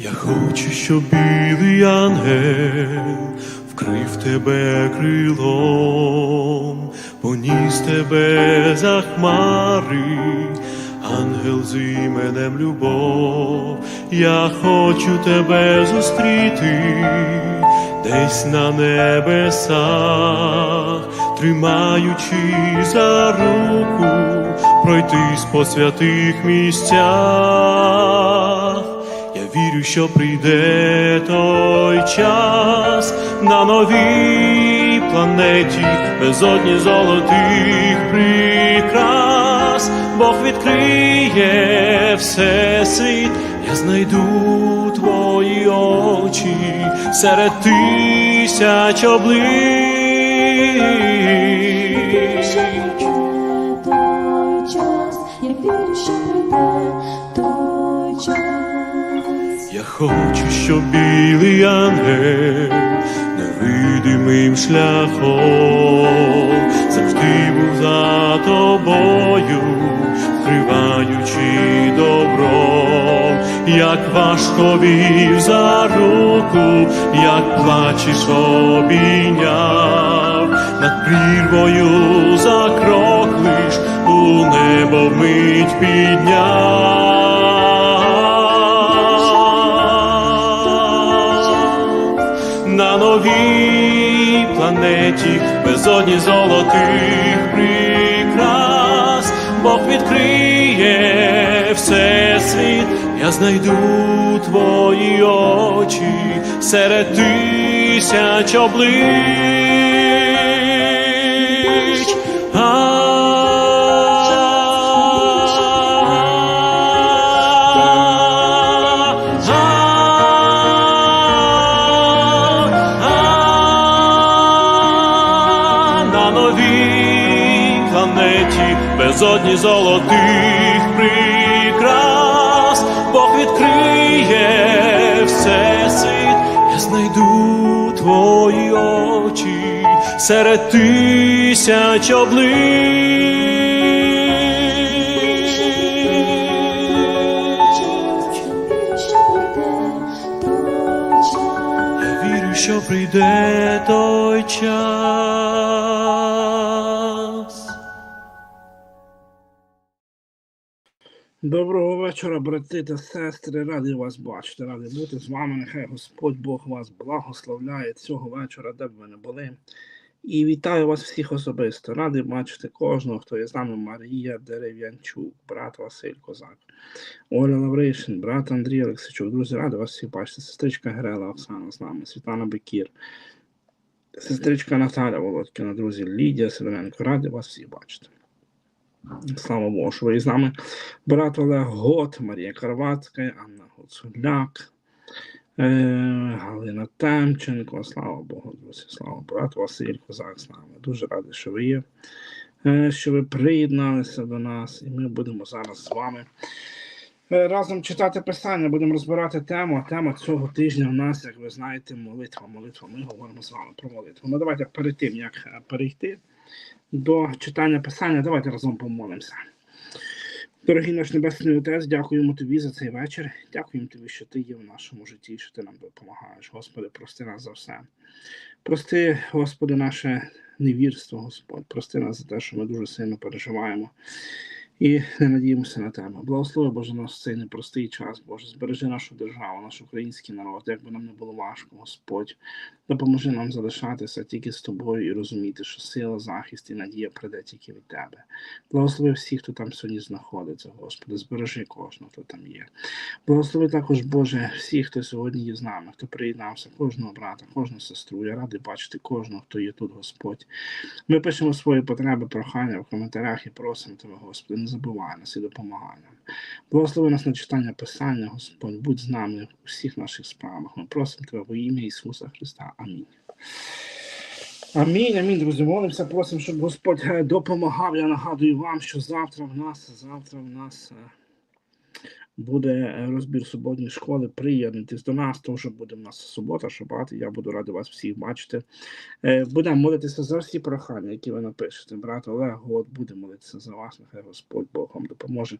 Я хочу, щоб білий ангел вкрив тебе крилом, поніс тебе за хмари, ангел з іменем любов. Я хочу тебе зустріти десь на небесах, тримаючи за руку, пройтись по святих місцях. Вірю, що прийде той час на новій планеті, безодні золотих прикрас, Бог відкриє всесвіт, я знайду твої очі серед тисяч облич. я вірю, що прийде той. Я хочу, щоб білий ангел невидимим шляхом завжди був за тобою, вкриваючи добром, як важко вів за руку, як плачеш обійняв, над прірвою за у небо вмить підняв безодні золотих прикрас, Бог відкриє всесвіт, я знайду твої очі серед тисяч облич. Золотих прикрас, Бог відкриє всесвіт, я знайду твої очі серед тисяч облич. Що прийде той час. Доброго вечора, брати та сестри. Радий вас бачити, радий бути з вами. Нехай Господь Бог вас благословляє цього вечора, де б ви не були. І вітаю вас всіх особисто. Радий бачити кожного, хто є з нами. Марія Дерев'янчук, брат Василь Козак, Оля Лавришин, брат Андрій Олексичук. Друзі, радий вас всіх бачити. Сестричка Герела Оксана з нами, Світлана Бекір, сестричка Наталя Володькіна, друзі, Лідія Сидоренко. Радий вас всіх бачити. Слава Богу, що ви із нами. Брат Олег Гот, Марія Карвацька, Анна Гуцуляк, е, Галина Темченко. Слава Богу, друзі, слава брат Василь Козак з нами. Дуже радий, що ви є, е, що ви приєдналися до нас, і ми будемо зараз з вами. е, Разом читати писання, будемо розбирати тему. А Тема цього тижня у нас, як ви знаєте, молитва. Молитва. Ми говоримо з вами про молитву. Ну давайте перед тим, як перейти до читання писання, давайте разом помолимося. Дорогий наш Небесний Отець, дякуємо тобі за цей вечір. Дякуємо тобі, що ти є в нашому житті, що ти нам допомагаєш. Господи, прости нас за все. Прости, Господи, наше невірство, Господь. Прости нас за те, що ми дуже сильно переживаємо і не надіємося на тебе. Благослови Боже нас цей непростий час, Боже. Збережи нашу державу, наш український народ, як би нам не було важко, Господь. Допоможи нам залишатися тільки з тобою і розуміти, що сила, захист і надія прийде тільки від тебе. Благослови всіх, хто там сьогодні знаходиться, Господи, збережи кожного, хто там є. Благослови також, Боже, всіх, хто сьогодні є з нами, хто приєднався, кожного брата, кожну сестру. Я радий бачити кожного, хто є тут, Господь. Ми пишемо свої потреби, прохання в коментарях і просимо Тебе, Господи, не забувай нас і допомагай нам. Благослови нас на читання Писання, Господь, будь з нами у всіх наших справах. Ми просимо Тебе во ім'я Ісуса Христа. Амінь. Амінь, амінь, друзі. Молимося, просимо, щоб Господь е, допомагав. Я нагадую вам, що завтра в нас, завтра в нас буде е, розбір суботньої школи. Приєднуйтесь до нас, то вже буде в нас субота, шабат, я буду радий вас всіх бачити. Е, Будемо молитися за всі прохання, які ви напишете. Брат Олег, от буде молитися за вас. Нехай Господь Бог вам допоможе.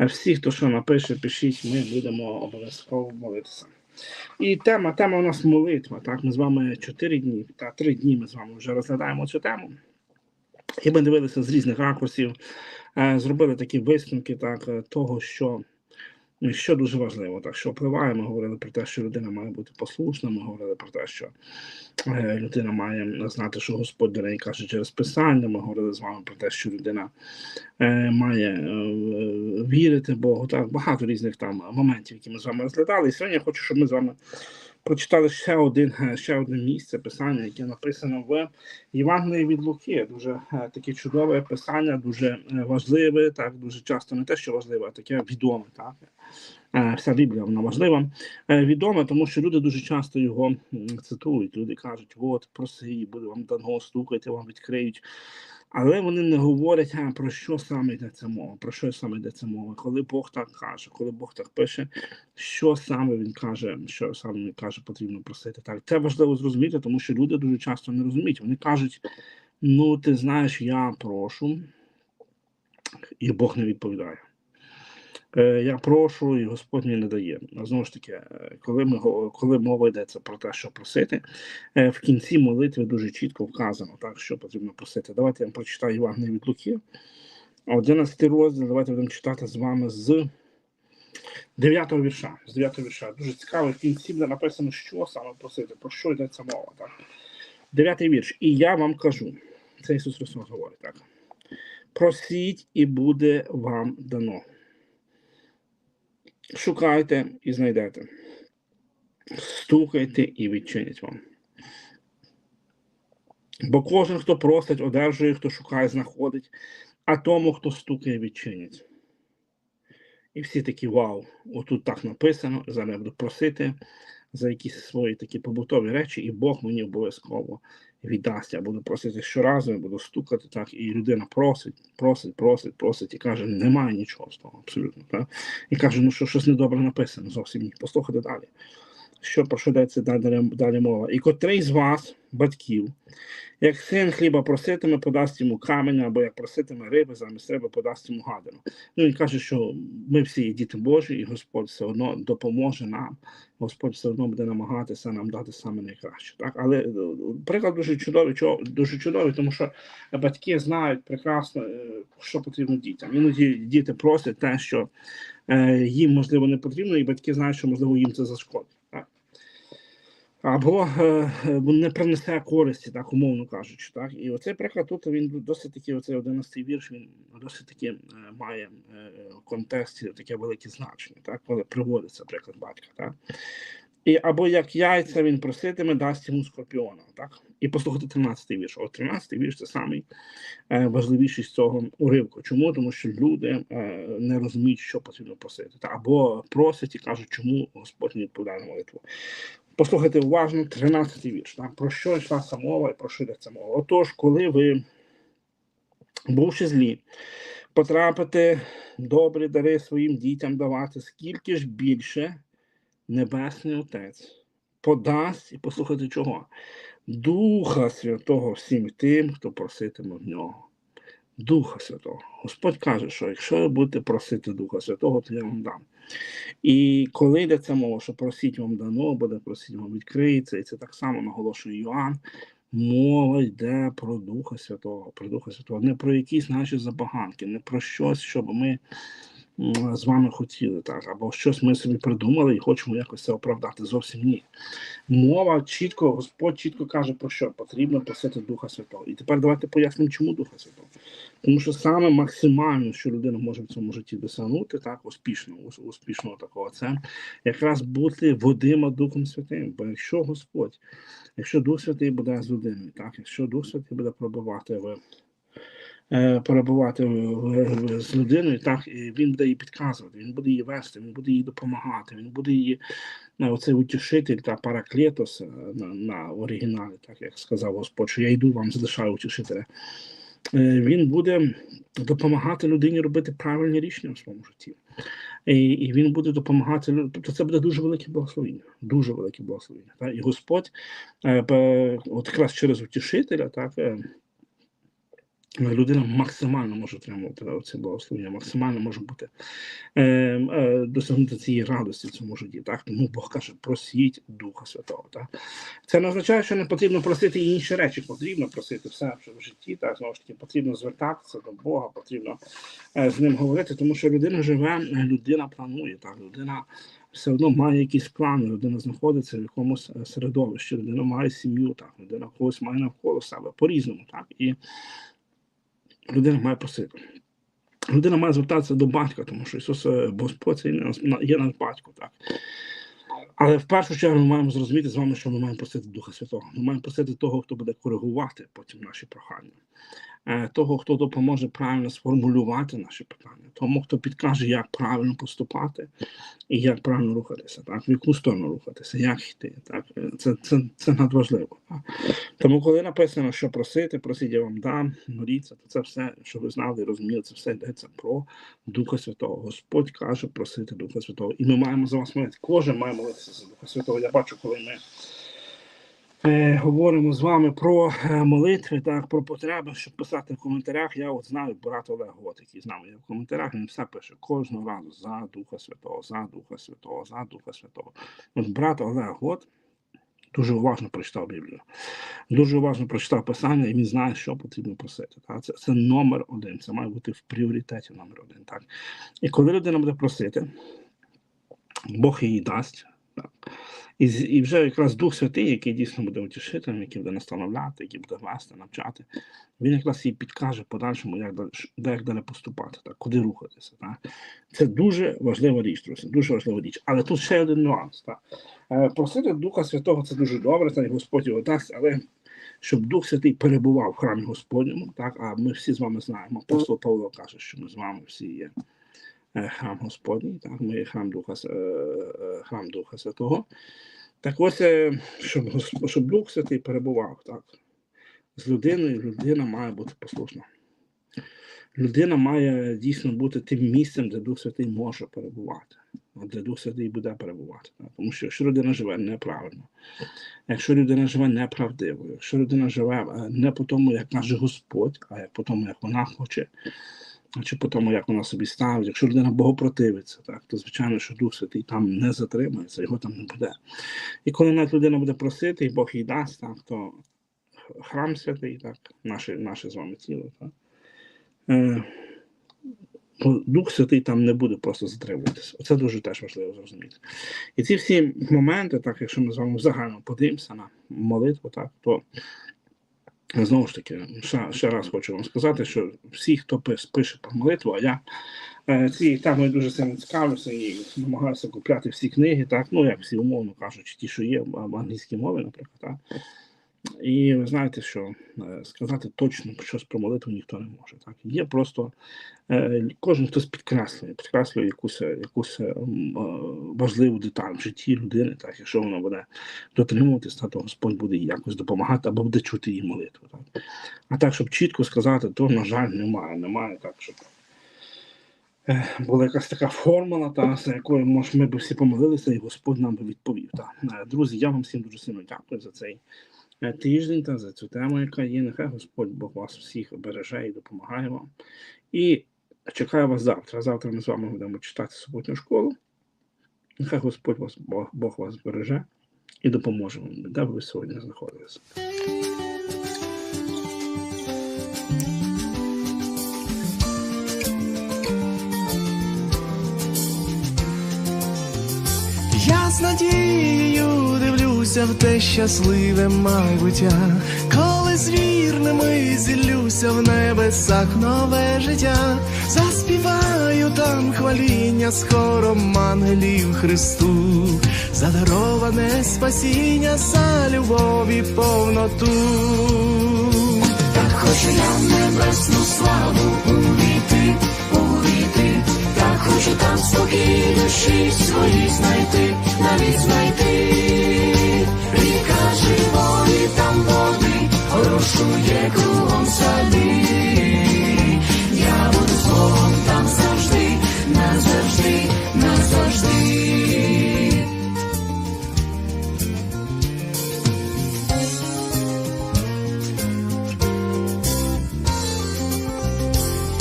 Всі, хто що напише, пишіть, ми будемо обов'язково молитися. І тема, тема у нас молитва. Так, ми з вами чотири дні та три дні ми з вами вже розглядаємо цю тему. І ми дивилися з різних ракурсів, е, зробили такі висновки так, е, того, що, що дуже важливо, так, що впливає. Ми говорили про те, що людина має бути послушна, ми говорили про те, що е, людина має знати, що Господь до неї каже через Писання. Ми говорили з вами про те, що людина е, має е, вірити Богу. Так, багато різних там моментів, які ми з вами розглядали. І сьогодні я хочу, щоб ми з вами прочитали ще один е, ще одне місце писання, яке написано в Євангелії від Луки. Дуже е, таке чудове писання, дуже е, важливе, так дуже часто не те, що важливе, а таке відоме. Так вся Біблія вона важлива. Відоме, тому що люди дуже часто його цитують. Люди кажуть: от проси, буде вам дано, стукайте, вам відкриють. Але вони не говорять, а, про що саме йдеться мова, про що саме йдеться мова, коли Бог так каже, коли Бог так пише, що саме він каже, що саме він каже, потрібно просити. Так, це важливо зрозуміти, тому що люди дуже часто не розуміють. Вони кажуть: ну, ти знаєш, я прошу, і Бог не відповідає. Е, Я прошу, і Господь мені не дає. Знову ж таки, е, коли ми коли мова йдеться про те, що просити, е, в кінці молитви дуже чітко вказано, так що потрібно просити. Давайте я вам прочитаю Євангеліє від Луки. 11 розділ. Давайте будемо читати з вами з 9 вірша. З 9 вірша. Дуже цікаво, в кінці буде написано, що саме просити, про що йдеться мова. Так? 9 вірш. І я вам кажу, це Ісус Христос говорить так. Просіть, і буде вам дано. Шукайте і знайдете. Стукайте і відчинять вам. Бо кожен, хто просить, одержує, хто шукає, знаходить, а тому, хто стукає, відчинять. І всі такі вау, отут так написано, зараз я буду просити за якісь свої такі побутові речі, і Бог мені обов'язково віддасть. Я буду просити щоразу, я буду стукати так, і людина просить, просить, просить, просить, і каже, немає нічого з того, абсолютно. Так? І каже, ну що щось недобре написано, зовсім ні. Послухайте далі. Що про що йдеться далі, далі мова? І котрий з вас, батьків, як син хліба проситиме, подасть йому каменя, або як проситиме риби, замість риби подасть йому гадину. Ну він каже, що ми всі є діти Божі, і Господь все одно допоможе нам. Господь все одно буде намагатися нам дати саме найкраще. Так? Але е, приклад дуже чудовий, дуже чудовий, тому що батьки знають прекрасно, е, що потрібно дітям. Іноді діти просять те, що е, їм можливо не потрібно, і батьки знають, що можливо їм це зашкодить. Або е, е, не принесе користі, так умовно кажучи. Так? І оцей приклад тут він досить таки, оцей 11 вірш, він досить таки е, має в контексті таке велике значення, так? коли приводиться приклад батька. Так? І або як яйця він проситиме, дасть йому скорпіона. Так? І послухайте 13 вірш. От 13 вірш це самий важливіший з цього уривку. Чому? Тому що люди не розуміють, що потрібно просити. Та? Або просять і кажуть, чому Господь не відповідає на молитву. Послухайте уважно 13 вірш. Так? Про що йшла ця мова і про що йдеться мова? Отож, коли ви, бувши злі, потрапите добрі дари своїм дітям давати, скільки ж більше Небесний Отець подасть, і послухайте чого? Духа Святого всім тим, хто проситиме в нього. Духа Святого. Господь каже, що якщо ви будете просити Духа Святого, то я вам дам. І коли йдеться мова, що просіть вам дано, буде просіть вам відкриється, і це так само наголошує Йоанн. Мова йде про Духа Святого, про Духа Святого, не про якісь наші забаганки, не про щось, щоб ми з вами хотіли, так, або щось ми собі придумали і хочемо якось це оправдати. Зовсім ні. Мова чітко, Господь чітко каже про що потрібно просити Духа Святого. І тепер давайте пояснимо, чому Духа Святого. Тому що саме максимально, що людина може в цьому житті досягнути, так, успішно, успішного такого, це якраз бути водима Духом Святим. Бо якщо Господь, якщо Дух Святий буде з людиною, так, якщо Дух Святий буде пробувати в е, перебувати з людиною, так, і він буде їй підказувати, він буде її вести, він буде їй допомагати, він буде її на оцей утішитель та параклетос е, на, на оригіналі, так як сказав Господь, що я йду вам залишаю утішителя. Е, Він буде допомагати людині робити правильні рішення в своєму житті. і, він буде допомагати. Тобто це буде дуже велике благословення. Дуже велике благословення. Так? І Господь, е, от якраз через утішителя, так. Е, Людина максимально може отримувати це благословення, максимально може бути е, е, досягнути цієї радості в цьому житті. Так? Тому Бог каже, просіть Духа Святого. Так? Це не означає, що не потрібно просити інші речі. Потрібно просити все в житті. Так, знову ж таки, потрібно звертатися до Бога, потрібно е, з ним говорити, тому що людина живе, е, людина планує, так, людина все одно має якісь плани, людина знаходиться в якомусь е, середовищі, людина має сім'ю, так, людина когось має навколо себе по-різному. Так, і людина має просити. Людина має звертатися до батька, тому що Ісус е, Господь це є наш, батько. Так. Але в першу чергу ми маємо зрозуміти з вами, що ми маємо просити Духа Святого. Ми маємо просити того, хто буде коригувати потім наші прохання, того, хто допоможе правильно сформулювати наші питання, тому, хто підкаже, як правильно поступати і як правильно рухатися, так, в яку сторону рухатися, як йти. Так. Е, Це, це, це надважливо. Так. Тому, коли написано, що просити, просіть, я вам дам, моліться, то це все, що ви знали розуміли, це все йдеться про Духа Святого. Господь каже просити Духа Святого. І ми маємо за вас молитися. Кожен має молитися за Духа Святого. Я бачу, коли ми е, говоримо з вами про е, молитви, так, про потреби, щоб писати в коментарях. Я от знаю брат Олег Гот, який з нами є в коментарях, він все пише кожного разу за Духа Святого, за Духа Святого, за Духа Святого. От брат Олег Гот дуже уважно прочитав Біблію, дуже уважно прочитав Писання, і він знає, що потрібно просити. Так? Це, це номер один, це має бути в пріоритеті номер один. Так? І коли людина буде просити, Бог її дасть. Так. І, і вже якраз Дух Святий, який дійсно буде утішителем, який буде настановляти, який буде вести, навчати, він якраз їй підкаже подальшому, як далі, як далі поступати, так, куди рухатися. Так. Це дуже важлива річ, друзі, дуже важлива річ. Але тут ще один нюанс. Так. Е, Просити Духа Святого це дуже добре, це Господь його дасть, але щоб Дух Святий перебував в храмі Господньому, так, а ми всі з вами знаємо, апостол Павло каже, що ми з вами всі є храм Господній, так, ми є храм Духа, е, е, храм Духа Святого. Так ось, е, щоб, щоб Дух Святий перебував так, з людиною, людина має бути послушна. Людина має дійсно бути тим місцем, де Дух Святий може перебувати, де Дух Святий буде перебувати. Так? Тому що якщо людина живе неправильно, якщо людина живе неправдиво, якщо людина живе е, не по тому, як каже Господь, а по тому, як вона хоче, чи по тому, як вона собі ставить, якщо людина богопротивиться, так, то звичайно, що Дух Святий там не затримається, його там не буде. І коли навіть людина буде просити, і Бог їй дасть, так, то храм святий, так, наше, наше з вами тіло, так, е, то Дух Святий там не буде просто затримуватися. Це дуже теж важливо зрозуміти. І ці всі моменти, так, якщо ми з вами загально подивимося на молитву, так, то Знову ж таки, ще, ще раз хочу вам сказати, що всі, хто пише про молитву, а я е, цією темою дуже сильно цікавлюся і намагаюся купляти всі книги, так, ну як всі умовно кажучи, ті, що є в англійській мові, наприклад. Так. І ви знаєте, що е, сказати точно щось про молитву ніхто не може. Так. Є просто е, кожен хтось підкреслює, підкреслює якусь, якусь е, важливу деталь в житті людини, так, якщо вона буде дотримуватися, то Господь буде їй якось допомагати або буде чути її молитву. Так. А так, щоб чітко сказати, то, на жаль, немає. Немає так, щоб була якась така формула, та, за якою може, ми б всі помолилися, і Господь нам би відповів. Та. Е, Друзі, я вам всім дуже сильно дякую за цей тиждень та за цю тему, яка є. Нехай Господь Бог вас всіх береже і допомагає вам. І чекаю вас завтра. Завтра ми з вами будемо читати суботню школу. Нехай Господь вас, Бог, Бог вас береже і допоможе вам, де б ви сьогодні знаходилися. Я з надією дивлюся в те щасливе майбуття, коли з вірними зіллюся в небесах нове життя, заспіваю там хваління з хором Христу, задароване спасіння за любові повноту. Так хочу я в небесну славу увійти, увійти, так хочу там спокій душі свої знайти, навіть знайти. Там води, орошує кругом сади. Я буду з там завжди, назавжди назавжди.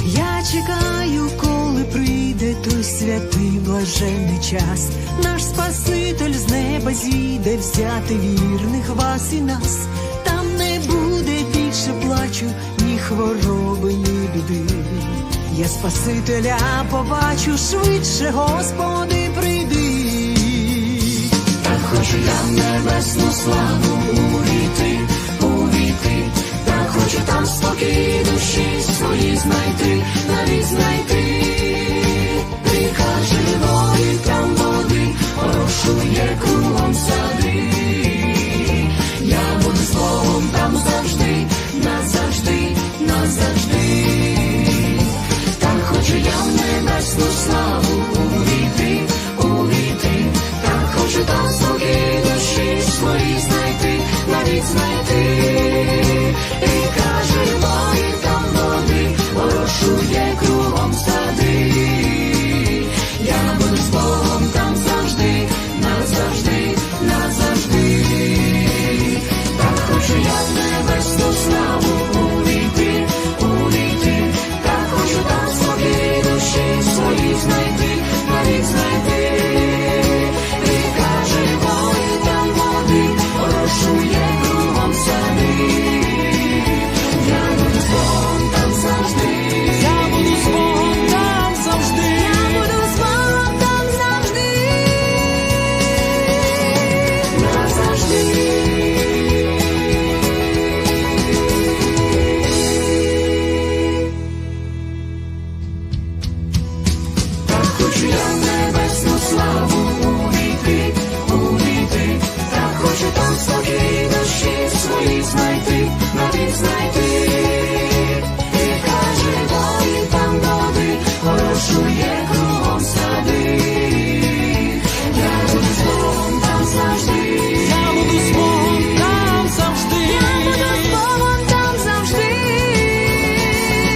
Я чекаю, коли прийде той святий блаженний час. Спаситель з неба зійде взяти вірних вас і нас. Там не буде більше плачу, ні хвороби, ні біди. Я Спасителя побачу швидше, Господи, прийди. Так хочу я в небесну славу увійти, увійти, так хочу там спокій